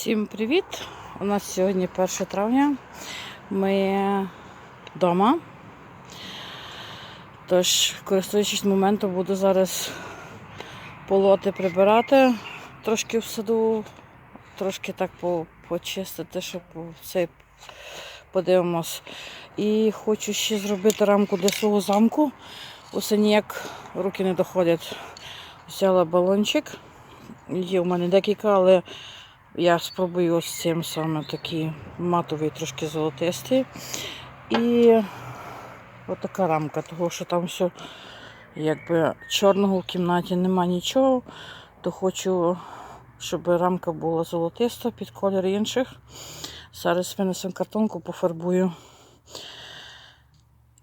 Всім привіт! У нас сьогодні 1 травня. Ми вдома. Тож, користуючись моментом, буду зараз полоти прибирати трошки в саду, трошки так почистити, щоб цей подивимось. І хочу ще зробити рамку для свого замку. Усе ніяк руки не доходять. Взяла балончик. Є у мене декілька, але я спробую ось цим саме такий матовий, трошки золотистий. І отака рамка, тому що там все якби чорного в кімнаті нема нічого, то хочу, щоб рамка була золотиста під колір інших. Зараз винесемо картонку, пофарбую.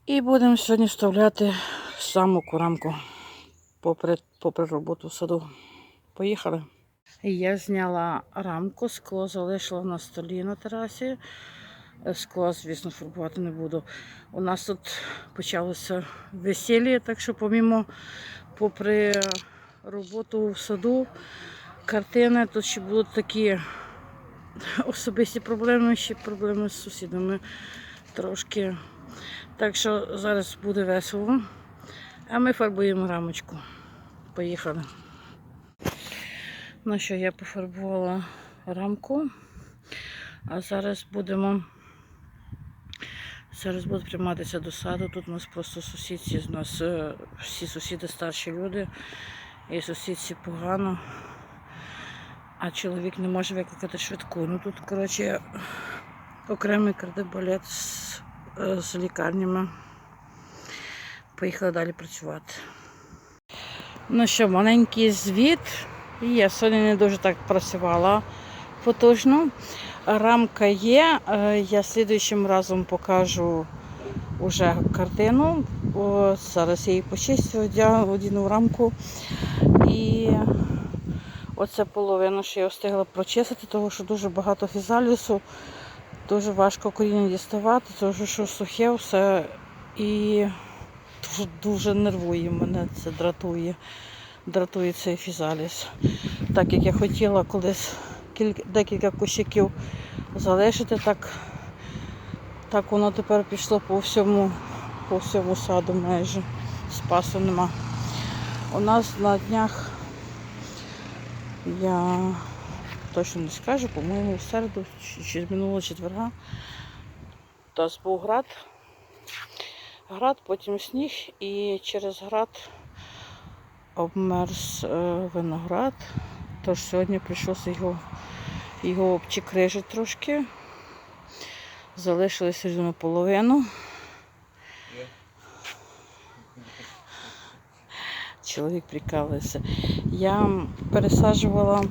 І будемо сьогодні вставляти саму рамку попри, попри роботу в саду. Поїхали. Я зняла рамку, скло залишила на столі на терасі. Е, Скло, звісно, фарбувати не буду. У нас тут почалося весілля, так що помімо, попри роботу в саду, картини, тут ще будуть такі особисті проблеми, ще проблеми з сусідами трошки. Так що зараз буде весело. А ми фарбуємо рамочку. Поїхали. Ну що, я пофарбувала рамку, а зараз будемо. Зараз буду прийматися до саду. Тут у нас просто сусідці, у нас е, всі сусіди старші люди, і сусідці погано, а чоловік не може викликати швидку. Ну тут, коротше, окремий кардебалет з, е, з лікарнями. Поїхала далі працювати. Ну що, маленький звіт. Я сьогодні не дуже так працювала потужно. Рамка є. Е, Я слідуючим разом покажу уже картину. О, Зараз я її почистю, одягну рамку. І оце половину, що я встигла прочистити, тому що дуже багато фізалісу, дуже важко коріння діставати, тому що сухе все і дуже, дуже нервує мене, це дратує дратує цей фізаліс. Так як я хотіла колись кілька, декілька кущиків залишити, так, так воно тепер пішло по всьому, по всьому саду майже. Спасу нема. У нас на днях я точно не скажу, по-моєму, в середу чи, минулого четверга. У нас був град. Град, потім сніг і через град обмерз е, виноград. Тож сьогодні прийшлося його, його обчикрижити трошки. Залишилося рівно половину. Чоловік прикалується. Я пересаджувала,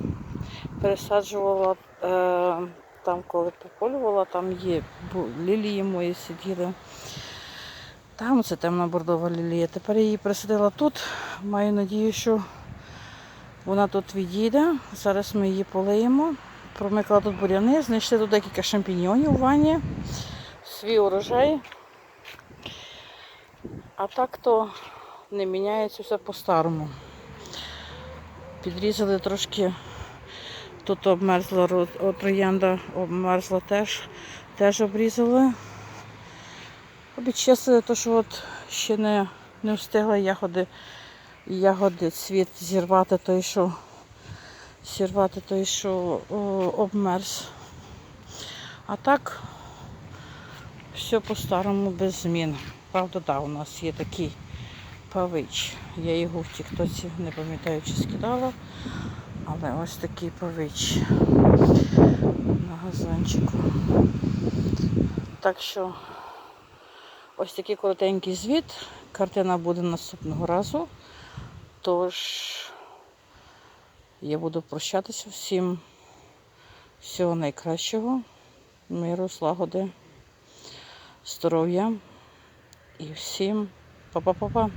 пересаджувала е, там, коли пополювала, там є лілії мої сиділи. Там це темна бордова лілія. Тепер я її присадила тут. Маю надію, що вона тут відійде. Зараз ми її полиємо. Промикала тут буряни, знайшли тут декілька шампіньйонів у ванні, свій урожай. А так то не міняється все по-старому. Підрізали трошки, тут обмерзла ро- троянда, обмерзла теж, теж обрізали. Обічистили, то що от ще не, не встигла ягоди, ягоди цвіт зірвати той, що зірвати той, що о, обмерз. А так все по-старому без змін. Правда, да, у нас є такий павич. Я його в тіктоці не пам'ятаю, чи скидала, але ось такий павич на газончику. Так що Ось такий коротенький звіт. Картина буде наступного разу. Тож я буду прощатися всім. Всього найкращого, миру, слагоди, здоров'я і всім па-па-па-па.